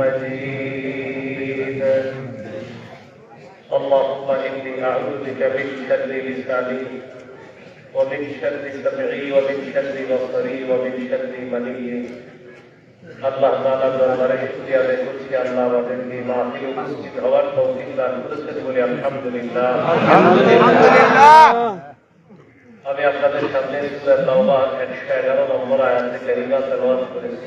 مجيد اللهم إني أعوذ بك من شر لساني ومن شر سمعي ومن شر بصري ومن شر مني আল্লাহ তাআলা দরবারে শুকরিয়া আদায় করছি আল্লাহ আমাদেরকে মাহফিল উপস্থিত হওয়ার তৌফিক দান করেছেন বলে আলহামদুলিল্লাহ আলহামদুলিল্লাহ আমি আপনাদের সামনে সূরা তাওবা 111 নম্বর আয়াতে কারিমা তেলাওয়াত করেছি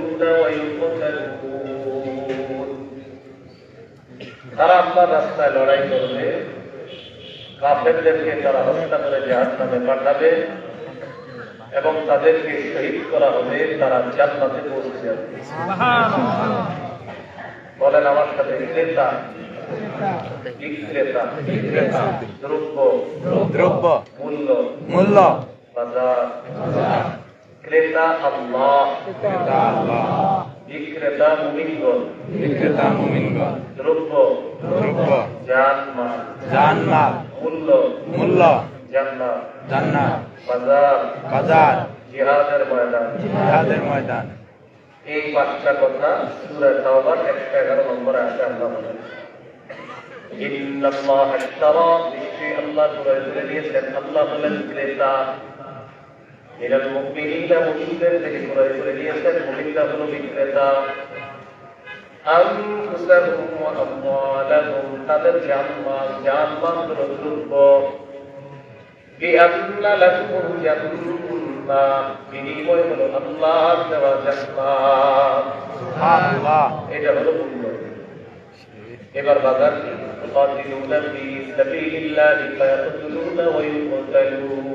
তারা আল্লাহর রাস্তায় লড়াই করবে। কাফেরদেরকে তারা হত্যা করে জাহাজ নামে পাঠাবে এবং তাদেরকে শহীদ করা হবে তারা জান্নাতে পৌঁছে যাবে। বলেন আমার সাথে ক্রেতা। বিক্রেতা। দ্রব্য। দ্রব্য। মূল্য। মূল্য। বাজার। ক্রেতা আল্লাহ। ক্রেতা আল্লাহ। বিক্রেতা মুমিনগণ। বিক্রেতা মুমিনগণ। দ্রব্য। দ্রব্য। জানমাল। জানমাল। মূল্য। মূল্য। জান্নাত। জান্নাত। বাজার। বাজার। জিহাদের ময়দান। জিহাদের ময়দান। এই পাঁচটা কথা সূরা তাওবার 111 নম্বর আয়াতে আল্লাহ বলেন। ইন্নাল্লাহ ইশতারা নিশ্চয়ই আল্লাহ ক্রয় নিয়েছেন আল্লাহ হলেন ক্রেতা মিনাল মুমিনিনা মুমিনদের থেকে ক্রয় করে নিয়েছেন মুমিনরা হলো বিক্রেতা আনফুসাহুম ওয়া আমওয়ালাহুম তাদের জানমাল জানমাল হলো দ্রব্য بأن لكم الجنة বিনিময় হলো আল্লাহর দেওয়া জান্নাত সুবহানাল্লাহ এটা হলো মূল্য এবার বাজার قاتلون في سبيل الله فيقتلون ويقتلون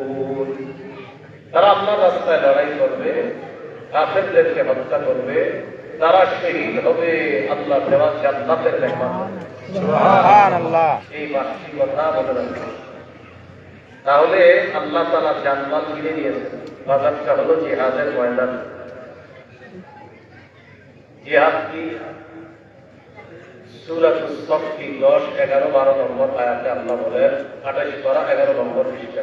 তারা আল্লাহর রাস্তায় লড়াই করবে কাফেরদেরকে হত্যা করবে তারা শহীদ হবে আল্লাহ দেওয়া জান্নাতের লেখা এই বার্ষিক কথা রাখবে। তাহলে আল্লাহ তারা জানমাল কিনে নিয়েছেন বাজারটা হলো জিহাদের ময়দান। জিহাদ কি? সুরাত সফি দশ এগারো বারো নম্বর আয়াতে আল্লাহ বলেন আঠাশ করা এগারো নম্বর পৃষ্ঠা।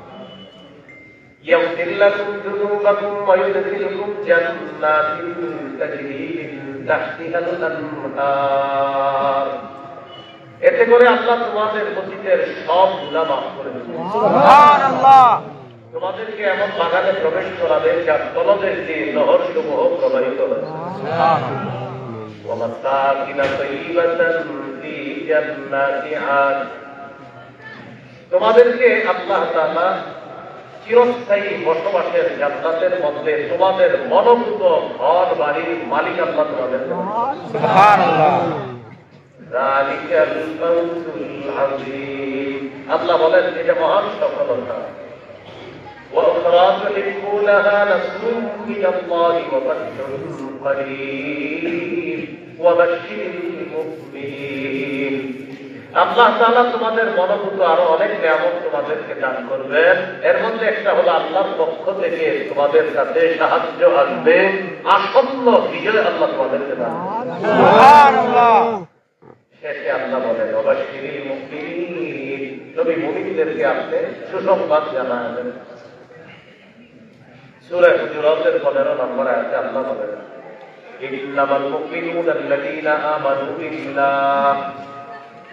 يغفر لكم ذنوبكم ويدخلكم جنات تجري من تحتها الأنهار এতে করে আল্লাহ তোমাদের অতীতের সব গুণা মাফ করে দেবেন সুবহানাল্লাহ তোমাদেরকে এমন বাগানে প্রবেশ করাবেন যার তলদের দিয়ে নহর সমূহ প্রবাহিত হয়েছে সুবহানাল্লাহ ومساكن طيبة في جنات عاد তোমাদেরকে আল্লাহ তাআলা চিরস্থায়ী বসবাসের জান্নাতের মধ্যে তোমাদের মনোভূত ঘর বাড়ির মালিক আল্লাহ তোমাদের সুবহানাল্লাহ যালিকাল ফাউজুল আযীম। আল্লাহ বলেন এটা মহান সফলতা وأخرى تحبونها نصر من الله وفتح قريب وبشر المؤمنين আল্লাহ তাআলা তোমাদের মনোভূত আরও অনেক নিয়ামত তোমাদেরকে দান করবেন। এর মধ্যে একটা হলো আল্লাহর পক্ষ থেকে তোমাদের কাছে সাহায্য আসবে। আসন্ন বিজয় আল্লাহ তোমাদেরকে দান শেষে আল্লাহ বলেন অবশ্যই মুক্তির নবী মুমিনদেরকে আপনি সুসংবাদ জানাবেন। সূরা হুজুরাতের 15 নম্বর আয়াতে আল্লাহ বলেন ইন্নামাল মুমিনুনা আল্লাযীনা আমানু বিল্লাহ।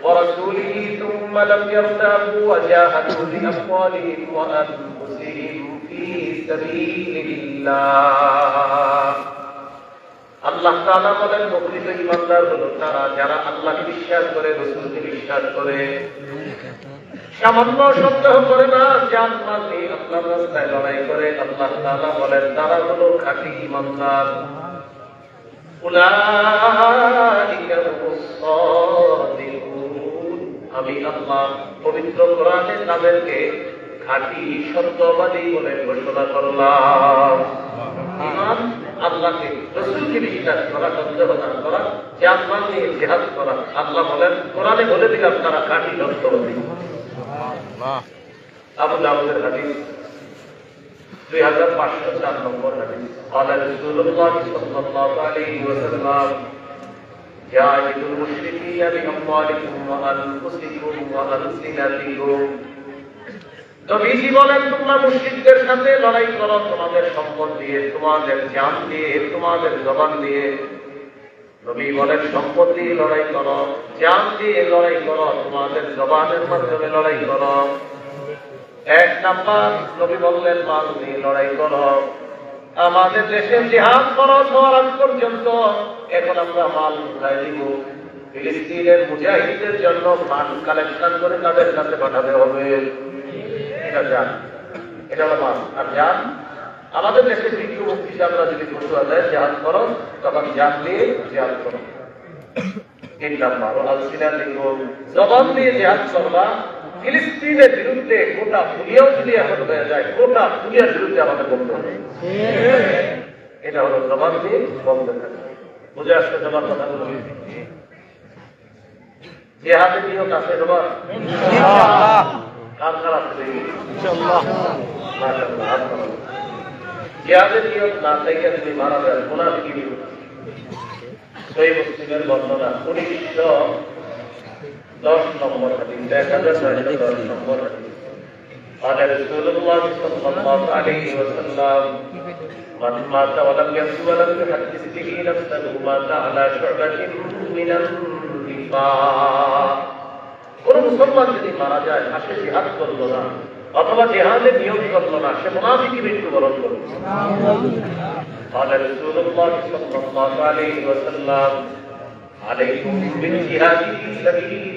ورسوله ثم لم يرتابوا وجاهدوا بأموالهم وأنفسهم في سبيل الله আল্লাহ তাআলা বলেন প্রকৃত ইমানদার হলো তারা যারা আল্লাহকে বিশ্বাস করে রসুলকে বিশ্বাস করে সামান্য সন্দেহ করে না জান মালি আল্লাহর রাস্তায় লড়াই করে আল্লাহ তাআলা বলেন তারা হলো খাঁটি ইমানদার উলাইকা হুমুস সাদিকুন। আমি আল্লাহ পবিত্র কোরআনে তাদেরকে খাঁটি সত্যবাদী বলে ঘোষণা করলাম ইমান আল্লাহকে রসুলকে বিশ্বাস করা সন্দেহ না করা জানমান নিয়ে জেহাদ করা আল্লাহ বলেন কোরআনে বলে দিলাম তারা খাঁটি সত্যবাদী সুবহানাল্লাহ আবু দাউদের হাদিস দুই হাজার পাঁচশো চার নম্বর হাদিস قال رسول الله صلى الله عليه وسلم جاهدوا المشركين بأموالكم وأنفسكم وألسنتكم নবীজি বলেন তোমরা মুশরিকদের সাথে লড়াই করো তোমাদের সম্পদ দিয়ে তোমাদের জান দিয়ে তোমাদের জবান দিয়ে নবী বলেন সম্পদ দিয়ে লড়াই করো জান দিয়ে লড়াই করো তোমাদের জবানের মাধ্যমে লড়াই করো এক নাম্বার নবী বললেন মাল দিয়ে লড়াই করো আমাদের দেশের জিহাদ খরচ হওয়ার আগ পর্যন্ত এখন আমরা মাল উঠাই দিব। ফিলিস্তিনের মুজাহিদের জন্য ফান্ড কালেকশন করে তাদের কাছে পাঠাতে হবে। এটা যান এটা হলো মাল। আর যান আমাদের দেশের দ্বিতীয় মুক্তি আমরা যদি ঘোষণা দেয় জাহাজ করো তখন জান দিয়ে জাহাজ করো তিন নাম্বার আলসিনা লিঙ্গ। জবান দিয়ে জাহাজ করবা ফিলিস্তিনের বিরুদ্ধে গোটা দুনিয়াও যদি এখন হয়ে যায় গোটা দুনিয়ার বিরুদ্ধে আমাদের হবে এটা হলো জবান দিয়ে বন্ধ থাকে বুঝে আসছে জবান কথা জবান আছে ইনশাআল্লাহ। মাশাআল্লাহ, আপনারা। জিহাদের নিয়ত না যদি মারা যায় মুনাফিকি নিয়ত সেই মুসলিমের বর্ণনা উনিশশো দশ নম্বর হাদিস এক হাজার ছয়শো দশ নম্বর হাদিস قال رسول الله صلى الله عليه وسلم من مات ولم يمت ولم يحدث به نفسه مات على شعبة من النفاق কোন মুসলমান যদি মারা যায় আর সে জিহাদ করলো না অথবা জেহাদের নিয়োগ করলো না সে মুনাফিকি মৃত্যুবরণ করলো قال رسول الله صلى الله عليه وسلم عليكم بالجهاد في سبيل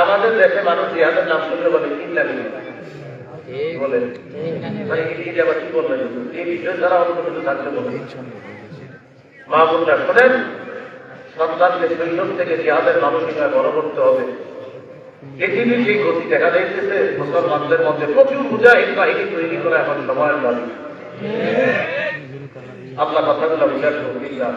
আমাদের দেশে মানুষ জিহাদের নাম শুনলে বলে কি লাগে মানে আবার কি বলবেন এই বিষয় ছাড়া অন্য কিছু থাকলে বলে। মা বোনরা শোনেন। সন্তানকে শৈশব থেকে জিহাদের মানসিকতায় বড় করতে হবে পৃথিবীর সেই গতি দেখা যাইতেছে। মুসলমানদের মধ্যে প্রচুর মুজাহিদ বাহিনী তৈরি করা এখন সময়ের দাবি আল্লাহ কথাগুলো বুঝার তৌফিক দান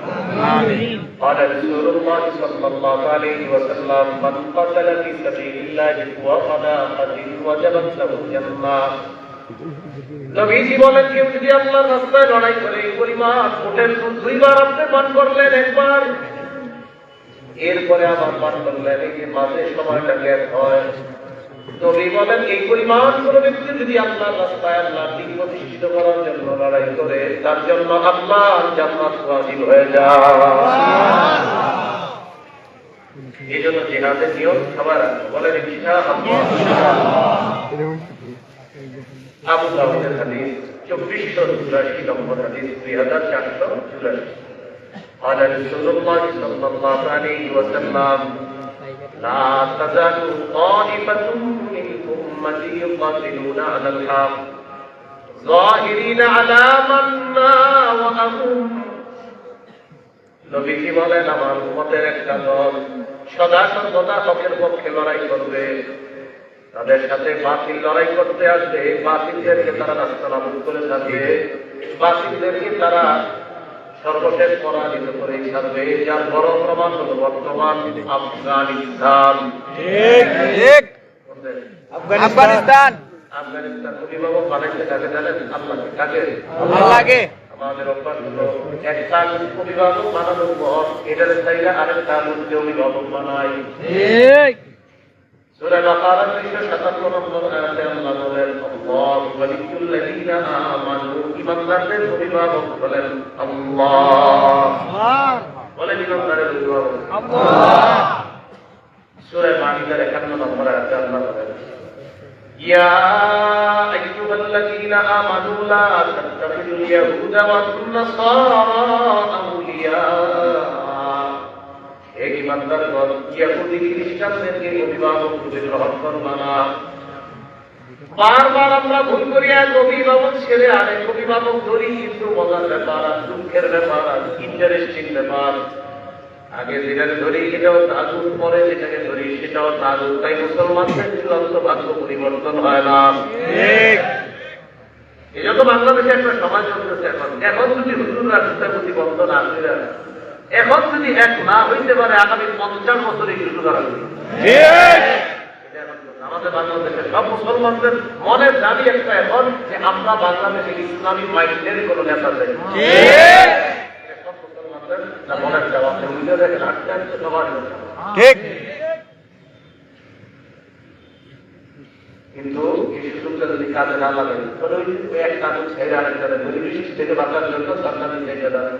আমিন قال رسول الله صلى الله عليه وسلم من قتل في سبيل الله وقضى قتل وجبت له الجنة নবীজি বলেন কেউ যদি আল্লাহর রাস্তায় লড়াই করে এই পরিমাণ উঠেন দুইবার আপনি পান করলেন একবার এরপরে আবার পান করলেন এই যে মাঝে সময়টা গ্যাপ হয় নবী বলেন এই পরিমাণ কোন ব্যক্তি যদি আল্লাহর রাস্তায় আল্লাহ দিন প্রতিষ্ঠিত করার জন্য লড়াই করে তার জন্য আল্লাহ জান্নাত ওয়াজিব হয়ে যায় এই জন্য জিহাদের নিয়ম সবার আছে। বলেন ইনশাআল্লাহ আবু দাউদের হাদিস চব্বিশশো চুরাশি নম্বর হাদিস দুই হাজার চারশো চুরাশি قال رسول الله صلى الله عليه وسلم لا تزال طائفة من أمتي يقاتلون على الحق ظاهرين على من وأهم নবীজি বলেন আমার উম্মতের একটা দল সদা সর্বদা হকের পক্ষে লড়াই করবে তাদের সাথে বাতিল লড়াই করতে আসবে বাতিলদেরকে তারা রাস্তা নাবুদ করে থাকবে বাতিলদেরকে তারা সর্বশেষ পরাজিত করে ছাড়বে যার বড় প্রমাণ হল বর্তমান আফগানিস্তান। আফগানিস্তান। আফগানিস্তান বাবু বানাইতে কাকে জানেন? কাকে? আমাদের অভ্যাস হলো একটা অভিভাবক বানানোর পর এটার চাইলে আরেকটা মধ্যে অভিভাবক বানাই ঠিক। সূরা বাকারা 357 নম্বর আয়াতে আল্লাহ বলেন আল্লাহু ওয়ালিয়ুল্লাযীনা আমানু ইমানদারদের অভিভাবক হলেন আল্লাহ বলেন ইমানদারের অভিভাবক সূরা মাইদার 51 নম্বর আয়াতে আল্লাহ বলেন يا أيها الذين آمنوا لا تتخذوا اليهود والنصارى أولياء ইমানদারগণ ইয়াহুদি খ্রিস্টানদেরকে অভিভাবক রূপে গ্রহণ করবা না? বারবার আমরা ভুল করি এক অভিভাবক ছেড়ে আরেক অভিভাবক ধরি কিন্তু মজার ব্যাপার আর দুঃখের ব্যাপার আর ইন্টারেস্টিং ব্যাপার। আগে যেটাকে ধরি এটাও তাগুত পরে যেটাকে ধরি সেটাও তাই মুসলমানদের চূড়ান্ত ভাগ্য পরিবর্তন হয় না। এই জন্য বাংলাদেশে একটা সমাজ চলতেছে এখন। এখন যদি হুজুররা প্রতি বন্ধ না করে এখন যদি এক না হইতে পারে আগামী পঞ্চাশ বছরে শুরু করা হবে ঠিক। এটা এখন কথা। আমাদের বাংলাদেশের সব মুসলমানদের মনের দাবি একটা এখন যে আমরা বাংলাদেশের ইসলামী মাইন্ডের কোন নেতা চাই ঠিক। এটা সব মুসলমানদের না মনের চাওয়া দেখেন আটকে আটকে সবার ঠিক। কিন্তু এই সুযোগটা যদি কাজে না লাগে তাহলে ওই যে এক কাজ ছেড়ে আরেকটা থেকে বাঁচার জন্য সরকারের জায়গা দাঁড়ায়।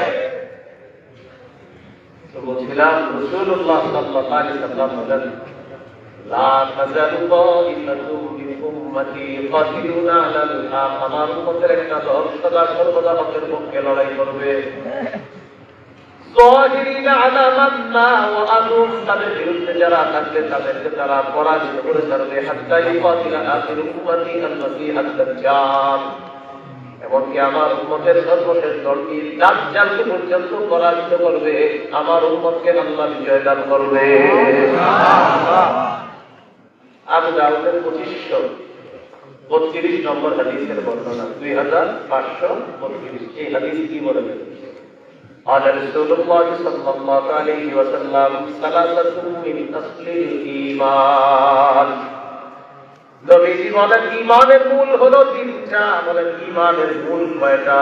বলছিলাম রসুল্লাহ সাল্লাল্লাহু আলাইহি সাল্লাম বলেন লা তাজালু ইন্নাতু বি উম্মতি কাতিলুনা আলাল আমার উম্মতের একটা দল সদা সর্বদা হকের পক্ষে লড়াই করবে। তাদের বিরুদ্ধে যারা থাকবে, তাদেরকে তারা পরাজিত করে ছাড়বে। হাত্তাই কাতিলা আখির উম্মতি আল্লাহি এমনকি আমার উম্মতের সর্বশেষ দলটি দাজ্জালকে পর্যন্ত পরাজিত করবে আমার উম্মতকে আল্লাহ বিজয় দান করবে আবু দাউদের পঁচিশশো বত্রিশ নম্বর হাদিসের বর্ণনা দুই হাজার পাঁচশো বত্রিশ এই হাদিস কি বলে قال رسول الله صلى الله عليه وسلم ثلاثة من أصل الإيمان নবীজি বলেন ইমানের মূল হলো তিনটা বলেন ইমানের মূল কয়টা